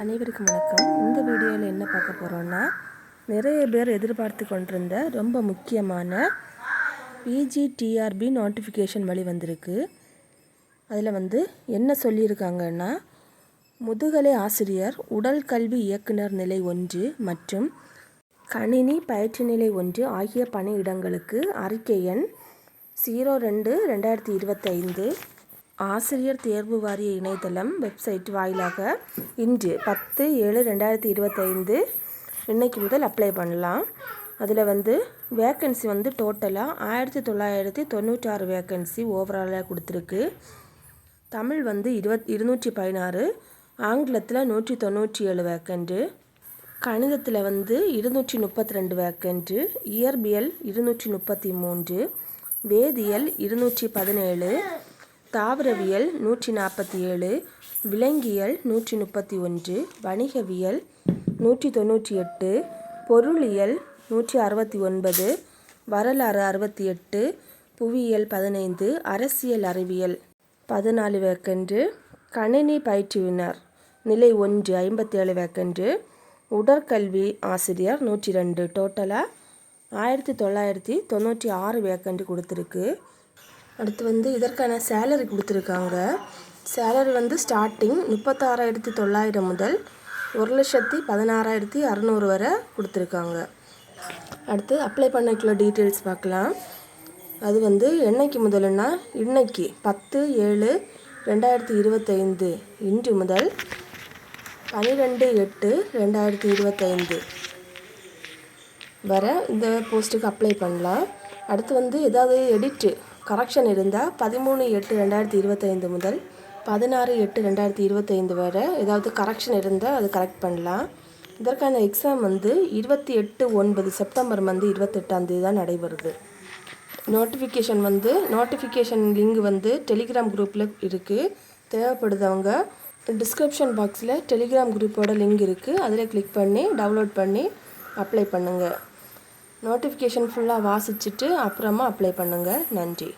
அனைவருக்கும் வணக்கம். இந்த வீடியோவில் என்ன பார்க்க போகிறோன்னா நிறைய பேர் எதிர்பார்த்து கொண்டிருந்த ரொம்ப முக்கியமான பிஜிடிஆர்பி நோட்டிஃபிகேஷன் வழி வந்திருக்கு. அதில் வந்து என்ன சொல்லியிருக்காங்கன்னா முதுகலை ஆசிரியர் உடல் கல்வி இயக்குனர் நிலை ஒன்று மற்றும் கணினி பயிற்சி நிலை ஒன்று ஆகிய பணியிடங்களுக்கு அறிக்கை எண் ஜீரோ ரெண்டு ரெண்டாயிரத்தி இருபத்தைந்து ஆசிரியர் தேர்வு வாரிய இணையதளம் வெப்சைட் வாயிலாக இன்று பத்து ஏழு ரெண்டாயிரத்தி இருபத்தைந்து இன்னைக்கு முதல் அப்ளை பண்ணலாம். அதில் வந்து வேக்கன்சி வந்து டோட்டலாக ஆயிரத்தி தொள்ளாயிரத்தி தொண்ணூற்றாறு வேக்கன்சி ஓவராலாக கொடுத்துருக்கு. தமிழ் வந்து இருபத் இருநூற்றி பதினாறு ஆங்கிலத்தில் நூற்றி தொண்ணூற்றி ஏழு வேக்கண்ட்டு கணிதத்தில் வந்து இருநூற்றி முப்பத்தி ரெண்டு வேக்கண்ட்டு இயற்பியல் இருநூற்றி முப்பத்தி மூன்று வேதியியல் இருநூற்றி பதினேழு தாவரவியல் நூற்றி நாற்பத்தி ஏழு விலங்கியல் நூற்றி முப்பத்தி ஒன்று வணிகவியல் நூற்றி தொண்ணூற்றி எட்டு பொருளியல் நூற்றி அறுபத்தி ஒன்பது வரலாறு அறுபத்தி எட்டு புவியியல் பதினைந்து அரசியல் அறிவியல் பதினாலு வேக்கன்று கணினி பயிற்றுவினர் நிலை ஒன்று ஐம்பத்தேழு வேக்கன்று உடற்கல்வி ஆசிரியர் நூற்றி ரெண்டு டோட்டலாக ஆயிரத்தி தொள்ளாயிரத்தி தொண்ணூற்றி ஆறு வேக்கன்று கொடுத்துருக்கு. அடுத்து வந்து இதற்கான சேலரி கொடுத்துருக்காங்க. சேலரி வந்து ஸ்டார்டிங் முப்பத்தாறாயிரத்தி தொள்ளாயிரம் முதல் ஒரு லட்சத்தி பதினாறாயிரத்தி அறநூறு வரை கொடுத்துருக்காங்க. அடுத்து அப்ளை பண்ணக்குள்ள டீட்டெயில்ஸ் பார்க்கலாம். அது வந்து என்னைக்கு முதலுன்னா இன்னைக்கு பத்து ஏழு ரெண்டாயிரத்தி இருபத்தைந்து இன்று முதல் பன்னிரெண்டு எட்டு ரெண்டாயிரத்தி இருபத்தைந்து வர இந்த போஸ்ட்டுக்கு அப்ளை பண்ணலாம். அடுத்து வந்து ஏதாவது எடிட்டு கரெக்ஷன் இருந்தால் பதிமூணு எட்டு ரெண்டாயிரத்தி இருபத்தைந்து முதல் பதினாறு எட்டு ரெண்டாயிரத்தி இருபத்தைந்து வரை ஏதாவது கரெக்ஷன் இருந்தால் அது கரெக்ட் பண்ணலாம். இதற்கான எக்ஸாம் வந்து இருபத்தி எட்டு ஒன்பது செப்டம்பர் வந்து இருபத்தெட்டாந்தேதி தான் நடைபெறுது. நோட்டிஃபிகேஷன் வந்து நோட்டிஃபிகேஷன் லிங்க் வந்து டெலிகிராம் குரூப்பில் இருக்குது தேவைப்படுதவங்க டிஸ்கிரிப்ஷன் பாக்ஸில் டெலிகிராம் குரூப்போட லிங்க் இருக்குது அதில் கிளிக் பண்ணி டவுன்லோட் பண்ணி அப்ளை பண்ணுங்கள் நோட்டிஃபிகேஷன் ஃபுல்லாக வாசிச்சுட்டு அப்புறமா அப்ளை பண்ணுங்கள் நன்றி.